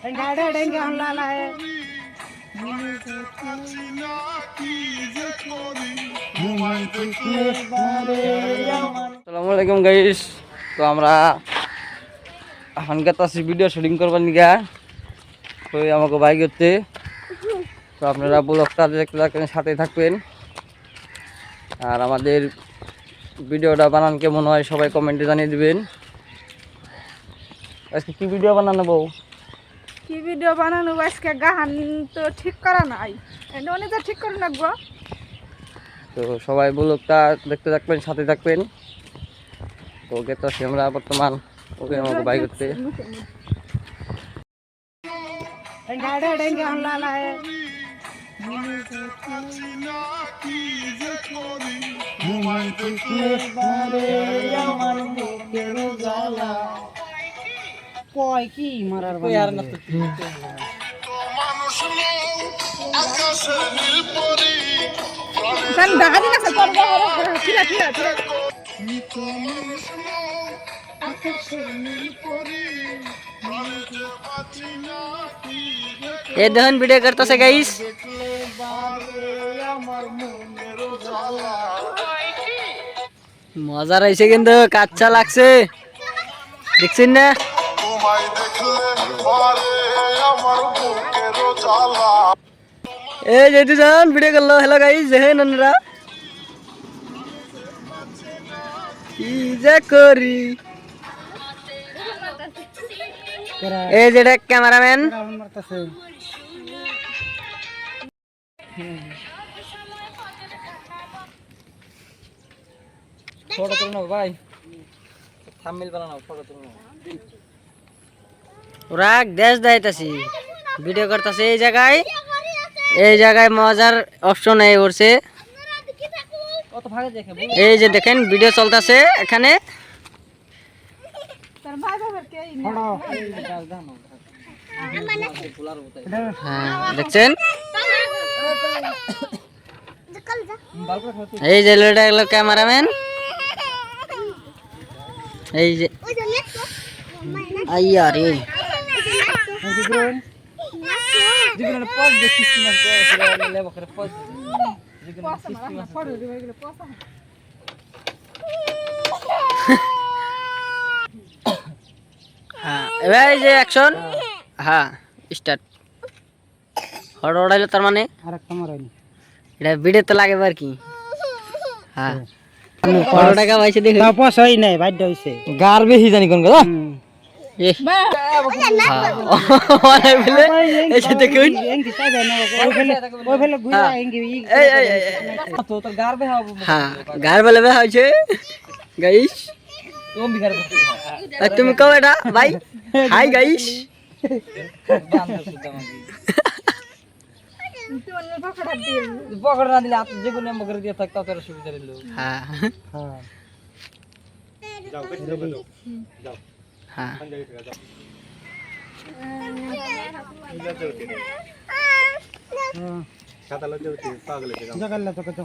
গাড়ে ডেঙ্গে হল্লা লাহে আসসালামু আলাইকুম গাইস তো আমরা এখন গেতাছি ভিডিও শুটিং করবার নিগা তো আমাকে বাইক করতে তো আপনারা ব্লগটা দেখতে সাথে থাকবেন আর আমাদের ভিডিওটা বানান কেমন হয় সবাই কমেন্টে জানিয়ে দিবেন আজকে কি ভিডিও বানানো বউ কি ভিডিও বানানো? আজকে গাহান তো ঠিক করা নাই। এনে তো ঠিক করে রাখব। তো সবাই ব্লগটা দেখতে থাকবেন সাথে থাকবেন। তো গেতাছি আমরা বর্তমান ওকে আমাকে হল্লা লাহে কয় কি মারার ফিরা ফিরা এ দেখুন ভিডিও করতেছে গাইস মজা রয়েছে কিন্তু কাচ্চা লাগছে। দেখছেন না? তোমায় দেখলে পারে আমার বুকের জ্বালা। এই যে দুজন ভিডিও করল। হ্যালো গাইস দেখেন আপনারা কি যে করি? এই যেটা ক্যামেরাম্যান ফটো তুলে নাও ভাই। থাম্বনেল বানাও ফটো তুলে নাও ওরা দেশ দাইতাছি ভিডিও করতেছে এই জায়গায়। এই জায়গায় মজার অপশন এই করছে এই যে দেখেন ভিডিও চলতেছে এখানে। তোর ভাই বাবার কে হ্যাঁ দেখছেন? এই যে লোটা গেল ক্যামেরাম্যান। এই যে। আইয়া রে হ্যাঁ এবার এই যে অ্যাকশন হ্যাঁ স্টার্ট হড় ওড়াইলো তার মানে? আরেকটা মারাইনি এটা ভিডিওতে লাগে আর কি? হ্যাঁ। পনেরো টাকা পাইছে তাপস হয় নাই বাধ্য হইছে। গার বেশি জানি কোন কথা। এ অনেক বলে এই যে দেখুন। এঙ্গি চাই দেন ওই ফেলে ওই ফেলে ঘুরা এঙ্গি এই এই এই তো তোর গার বে হ্যাঁ বে হইছে গাইস আর তুমি কও এটা ভাই হাই গাইস তুই অন্য পকড়া দিয়ে পকড় না দিলে আপনি যে কোনো মগর দিয়ে থাকতে তোর সুবিধা দিল হ্যাঁ হ্যাঁ হ্যাঁ জগাল্লা তোকে তো